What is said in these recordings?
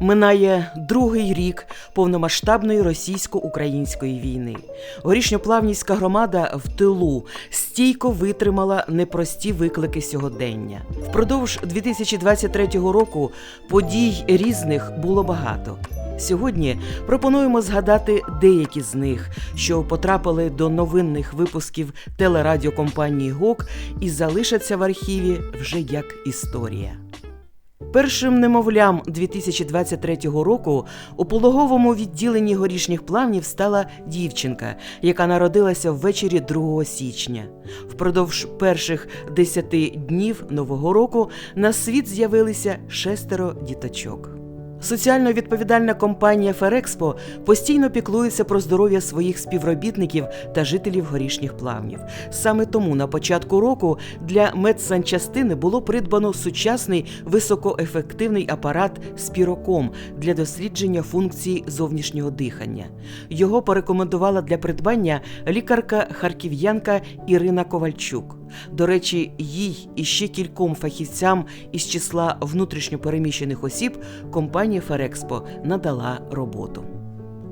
Минає другий рік повномасштабної російсько-української війни. Горішньоплавнівська громада в тилу стійко витримала непрості виклики сьогодення. Впродовж 2023 року подій різних було багато. Сьогодні пропонуємо згадати деякі з них, що потрапили до новинних випусків телерадіокомпанії ГОК і залишаться в архіві вже як історія. Першим немовлям 2023 року у пологовому відділенні горішніх плавнів стала дівчинка, яка народилася ввечері 2 січня. Впродовж перших 10 днів нового року на світ з'явилися шестеро діточок. Соціально відповідальна компанія Ферекспо постійно піклується про здоров'я своїх співробітників та жителів горішніх плавнів. Саме тому на початку року для медсанчастини було придбано сучасний високоефективний апарат спіроком для дослідження функцій зовнішнього дихання. Його порекомендувала для придбання лікарка харків'янка Ірина Ковальчук. До речі, їй і ще кільком фахівцям із числа внутрішньопереміщених осіб компанія Ферекспо надала роботу.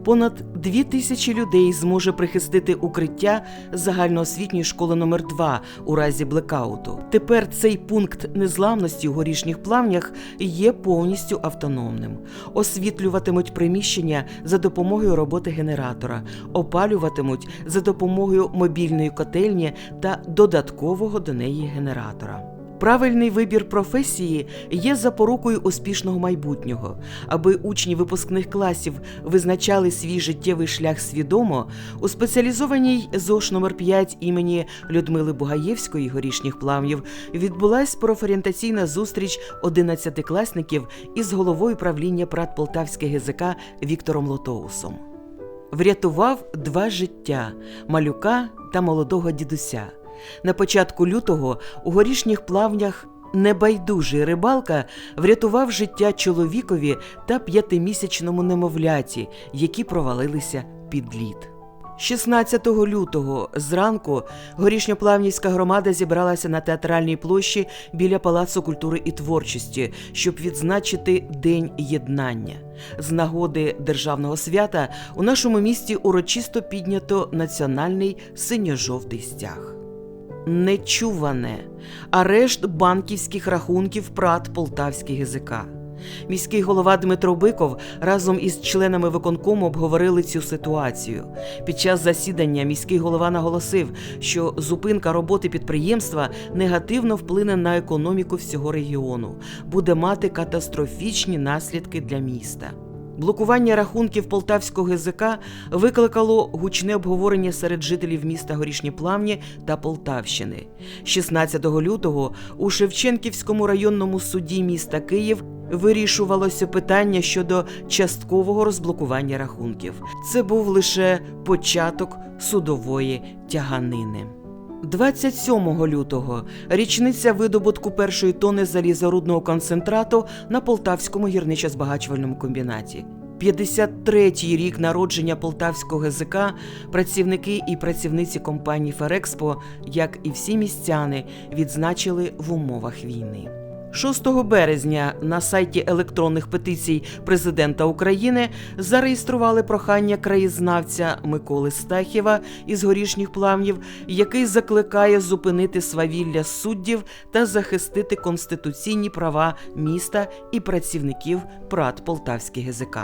Понад дві тисячі людей зможе прихистити укриття загальноосвітньої школи номер 2 у разі блекауту. Тепер цей пункт незламності у горішніх плавнях є повністю автономним. Освітлюватимуть приміщення за допомогою роботи генератора, опалюватимуть за допомогою мобільної котельні та додаткового до неї генератора. Правильний вибір професії є запорукою успішного майбутнього. Аби учні випускних класів визначали свій життєвий шлях свідомо, у спеціалізованій ЗОШ номер 5 імені Людмили Бугаєвської горішніх плавнів відбулась профорієнтаційна зустріч 11-класників із головою правління ПРАТ Полтавське ГЗК Віктором Лотоусом. Врятував два життя малюка та молодого дідуся. На початку лютого у горішніх плавнях небайдужий рибалка врятував життя чоловікові та п'ятимісячному немовляті, які провалилися під лід. 16 лютого зранку горішньоплавнівська громада зібралася на театральній площі біля Палацу культури і творчості, щоб відзначити День єднання. З нагоди державного свята у нашому місті урочисто піднято національний синьо-жовтий стяг нечуване арешт банківських рахунків ПРАТ Полтавський ГЗК. Міський голова Дмитро Биков разом із членами виконкому обговорили цю ситуацію. Під час засідання міський голова наголосив, що зупинка роботи підприємства негативно вплине на економіку всього регіону, буде мати катастрофічні наслідки для міста. Блокування рахунків полтавського ГЗК викликало гучне обговорення серед жителів міста Горішні Плавні та Полтавщини. 16 лютого у Шевченківському районному суді міста Київ вирішувалося питання щодо часткового розблокування рахунків. Це був лише початок судової тяганини. 27 лютого річниця видобутку першої тони залізорудного концентрату на Полтавському гірничо-збагачувальному комбінаті. 53-й рік народження Полтавського ГЗК працівники і працівниці компанії Ферекспо, як і всі містяни, відзначили в умовах війни. 6 березня на сайті електронних петицій президента України зареєстрували прохання краєзнавця Миколи Стахєва із горішніх плавнів, який закликає зупинити свавілля суддів та захистити конституційні права міста і працівників ПРАТ Полтавський ГЗК.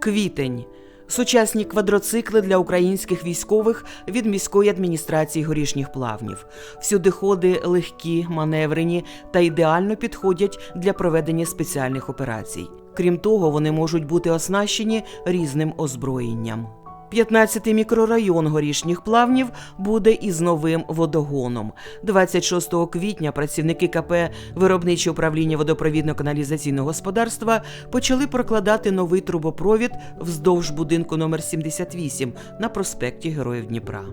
Квітень. Сучасні квадроцикли для українських військових від міської адміністрації горішніх плавнів. Всюди ходи легкі, маневрені та ідеально підходять для проведення спеціальних операцій. Крім того, вони можуть бути оснащені різним озброєнням. 15-й мікрорайон горішніх плавнів буде із новим водогоном. 26 квітня працівники КП Виробниче управління водопровідно-каналізаційного господарства почали прокладати новий трубопровід вздовж будинку номер 78 на проспекті Героїв Дніпра.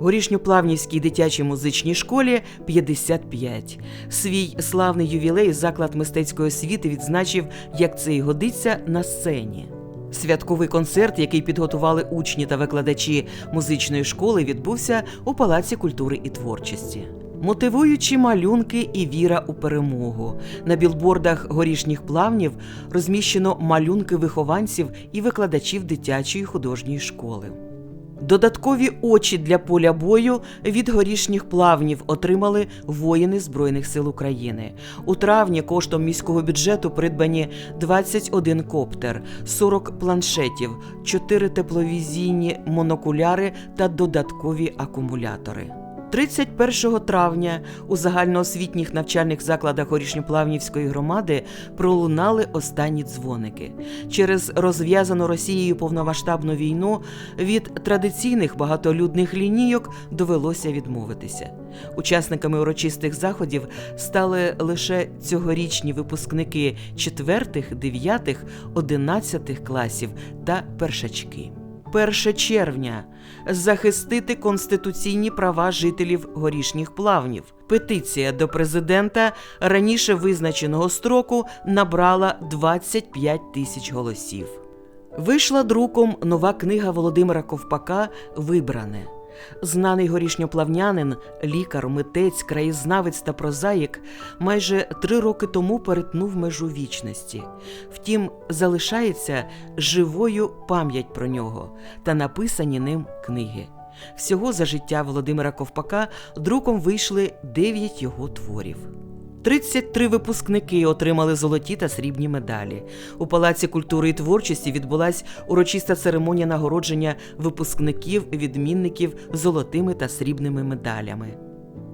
Горішньоплавнівській дитячій музичній школі 55. Свій славний ювілей заклад мистецької освіти відзначив, як це і годиться на сцені. Святковий концерт, який підготували учні та викладачі музичної школи, відбувся у Палаці культури і творчості. Мотивуючі малюнки і віра у перемогу. На білбордах горішніх плавнів розміщено малюнки вихованців і викладачів дитячої художньої школи. Додаткові очі для поля бою від горішніх плавнів отримали воїни Збройних сил України. У травні коштом міського бюджету придбані 21 коптер, 40 планшетів, 4 тепловізійні монокуляри та додаткові акумулятори. 31 травня у загальноосвітніх навчальних закладах Горішньоплавнівської громади пролунали останні дзвоники. Через розв'язану Росією повномасштабну війну від традиційних багатолюдних лінійок довелося відмовитися. Учасниками урочистих заходів стали лише цьогорічні випускники 4, 9, 11 класів та першачки. 1 червня захистити конституційні права жителів горішніх плавнів. Петиція до президента раніше визначеного строку набрала 25 тисяч голосів. Вийшла друком нова книга Володимира Ковпака Вибране. Знаний горішньоплавнянин, лікар, митець, краєзнавець та прозаїк майже три роки тому перетнув межу вічності. Втім, залишається живою пам'ять про нього та написані ним книги. Всього за життя Володимира Ковпака друком вийшли дев'ять його творів. 33 випускники отримали золоті та срібні медалі. У Палаці культури і творчості відбулась урочиста церемонія нагородження випускників відмінників золотими та срібними медалями.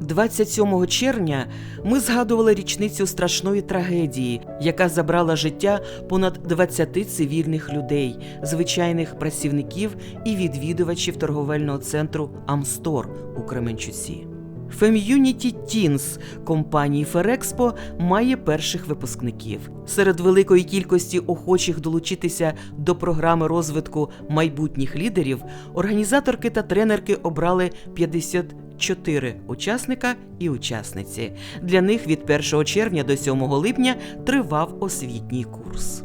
27 червня ми згадували річницю страшної трагедії, яка забрала життя понад 20 цивільних людей, звичайних працівників і відвідувачів торговельного центру Амстор у Кременчуці. Фем'юніті Тінс компанії Ферекспо має перших випускників. Серед великої кількості охочих долучитися до програми розвитку майбутніх лідерів організаторки та тренерки обрали 54 учасника і учасниці. Для них від 1 червня до 7 липня тривав освітній курс.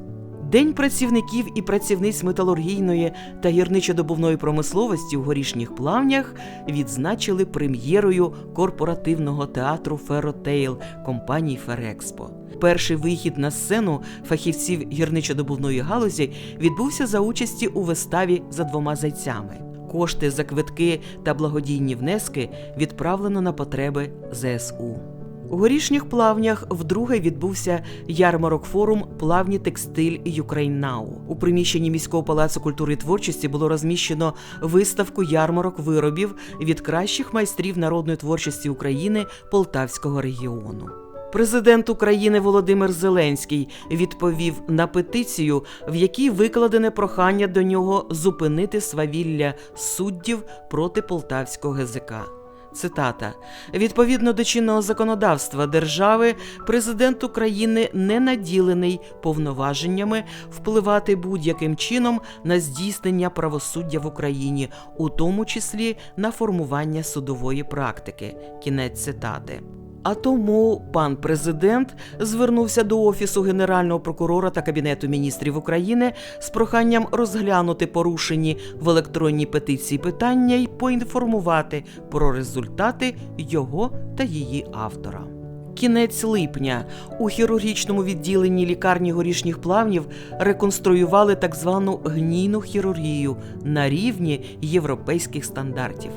День працівників і працівниць металургійної та гірничодобувної промисловості у горішніх плавнях відзначили прем'єрою корпоративного театру Феротейл компанії Ферекспо. Перший вихід на сцену фахівців гірничодобувної галузі відбувся за участі у виставі за двома зайцями. Кошти за квитки та благодійні внески відправлено на потреби ЗСУ. У горішніх плавнях вдруге відбувся ярмарок форум Плавні текстиль Now». У приміщенні міського палацу культури і творчості було розміщено виставку ярмарок виробів від кращих майстрів народної творчості України Полтавського регіону. Президент України Володимир Зеленський відповів на петицію, в якій викладене прохання до нього зупинити свавілля суддів проти полтавського ГЗК. Цитата: відповідно до чинного законодавства держави, президент України не наділений повноваженнями впливати будь-яким чином на здійснення правосуддя в Україні, у тому числі на формування судової практики. Кінець цитати. А тому пан президент звернувся до офісу генерального прокурора та кабінету міністрів України з проханням розглянути порушені в електронній петиції питання і поінформувати про результати його та її автора. Кінець липня у хірургічному відділенні лікарні горішніх плавнів реконструювали так звану гнійну хірургію на рівні європейських стандартів.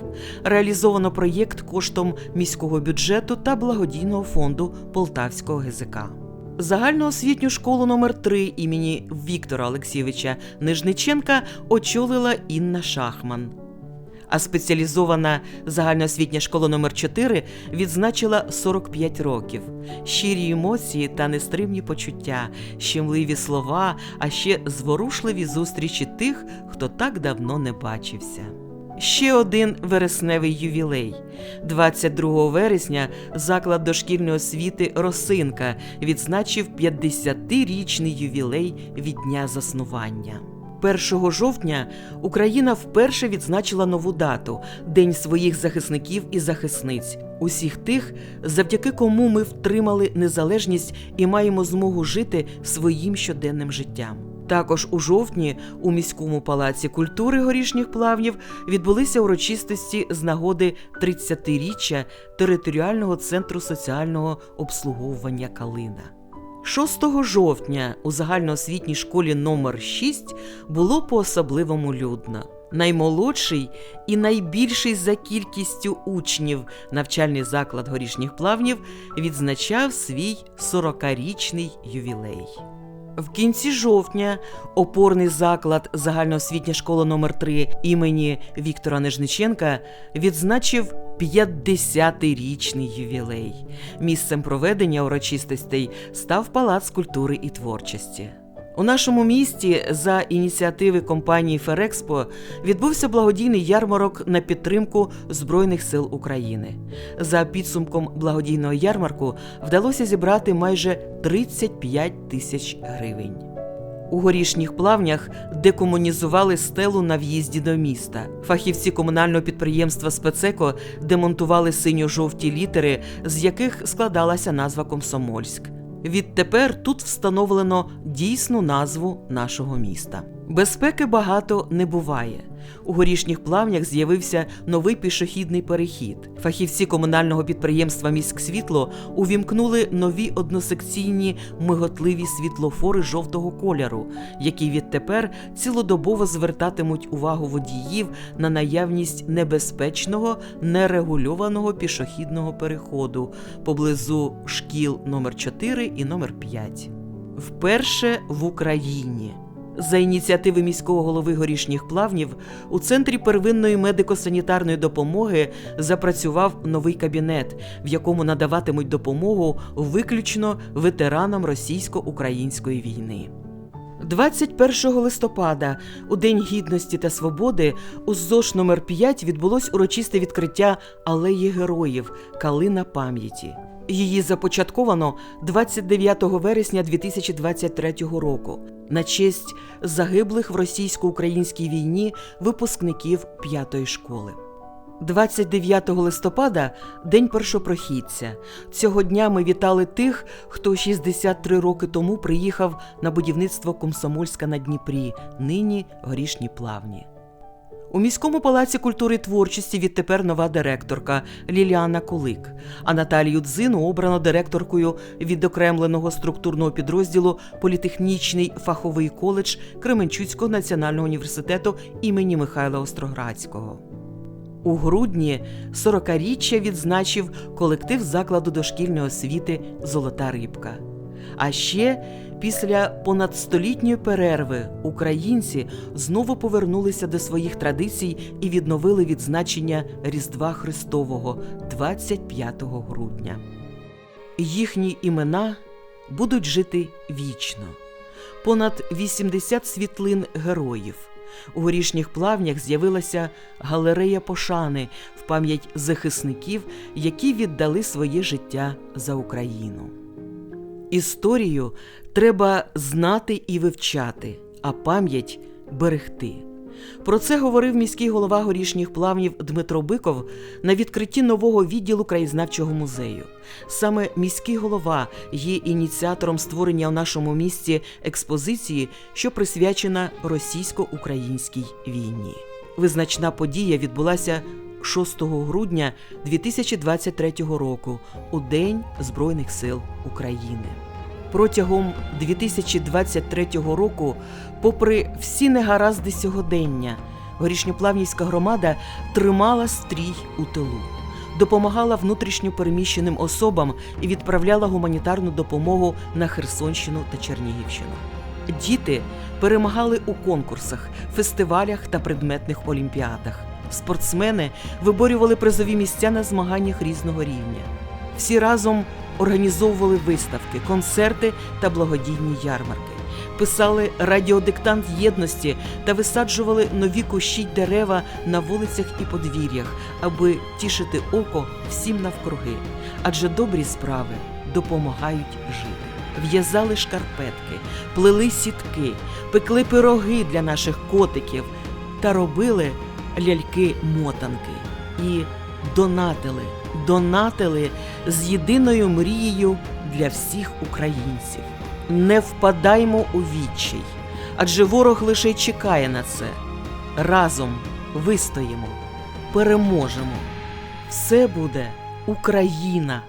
Реалізовано проєкт коштом міського бюджету та благодійного фонду Полтавського ГЗК. Загальноосвітню школу номер 3 імені Віктора Олексійовича Нижниченка очолила Інна Шахман. А спеціалізована загальноосвітня школа номер 4 відзначила 45 років. Щирі емоції та нестримні почуття, щемливі слова, а ще зворушливі зустрічі тих, хто так давно не бачився. Ще один вересневий ювілей. 22 вересня заклад дошкільної освіти Росинка відзначив 50-річний ювілей від дня заснування. 1 жовтня Україна вперше відзначила нову дату День своїх захисників і захисниць, усіх тих, завдяки кому ми втримали незалежність і маємо змогу жити своїм щоденним життям. Також у жовтні у міському палаці культури горішніх плавнів відбулися урочистості з нагоди 30-річчя територіального центру соціального обслуговування Калина. 6 жовтня у загальноосвітній школі номер 6 було по-особливому людно. Наймолодший і найбільший за кількістю учнів навчальний заклад горішніх плавнів відзначав свій 40-річний ювілей. В кінці жовтня опорний заклад загальноосвітня школа номер 3 імені Віктора Нежниченка відзначив 50-річний ювілей. Місцем проведення урочистостей став Палац культури і творчості. У нашому місті за ініціативи компанії Ферекспо відбувся благодійний ярмарок на підтримку Збройних сил України. За підсумком благодійного ярмарку вдалося зібрати майже 35 тисяч гривень. У горішніх плавнях декомунізували стелу на в'їзді до міста. Фахівці комунального підприємства Спецеко демонтували синьо-жовті літери, з яких складалася назва Комсомольськ. Відтепер тут встановлено дійсну назву нашого міста. Безпеки багато не буває. У горішніх плавнях з'явився новий пішохідний перехід. Фахівці комунального підприємства Міськсвітло увімкнули нові односекційні миготливі світлофори жовтого кольору, які відтепер цілодобово звертатимуть увагу водіїв на наявність небезпечного нерегульованого пішохідного переходу поблизу шкіл номер 4 і номер 5. Вперше в Україні. За ініціативи міського голови горішніх плавнів у центрі первинної медико-санітарної допомоги запрацював новий кабінет, в якому надаватимуть допомогу виключно ветеранам російсько-української війни. 21 листопада, у День Гідності та Свободи, у ЗОШ номер 5 відбулось урочисте відкриття алеї героїв Калина пам'яті. Її започатковано 29 вересня 2023 року на честь загиблих в російсько-українській війні випускників п'ятої школи. 29 листопада день першопрохідця. Цього дня ми вітали тих, хто 63 роки тому приїхав на будівництво Комсомольська на Дніпрі, нині горішні плавні. У міському палаці культури і творчості відтепер нова директорка Ліліана Кулик, а Наталію Дзину обрано директоркою відокремленого структурного підрозділу Політехнічний фаховий коледж Кременчуцького національного університету імені Михайла Остроградського. У грудні 40-річчя відзначив колектив закладу дошкільної освіти Золота рибка. А ще після понадстолітньої перерви українці знову повернулися до своїх традицій і відновили відзначення Різдва Христового 25 грудня. Їхні імена будуть жити вічно. Понад 80 світлин героїв. У горішніх плавнях з'явилася галерея пошани в пам'ять захисників, які віддали своє життя за Україну. Історію треба знати і вивчати, а пам'ять берегти. Про це говорив міський голова горішніх плавнів Дмитро Биков на відкритті нового відділу краєзнавчого музею. Саме міський голова є ініціатором створення у нашому місті експозиції, що присвячена російсько-українській війні. Визначна подія відбулася 6 грудня 2023 року у День Збройних сил України. Протягом 2023 року, попри всі негаразди сьогодення, горішньоплавнівська громада тримала стрій у тилу, допомагала внутрішньо переміщеним особам і відправляла гуманітарну допомогу на Херсонщину та Чернігівщину. Діти перемагали у конкурсах, фестивалях та предметних олімпіадах. Спортсмени виборювали призові місця на змаганнях різного рівня. Всі разом організовували виставки, концерти та благодійні ярмарки, писали радіодиктант єдності та висаджували нові кущі дерева на вулицях і подвір'ях, аби тішити око всім навкруги. Адже добрі справи допомагають жити. В'язали шкарпетки, плели сітки, пекли пироги для наших котиків та робили ляльки-мотанки і донатили, донатили з єдиною мрією для всіх українців. Не впадаймо у відчай, адже ворог лише чекає на це. Разом вистоїмо, переможемо. Все буде Україна!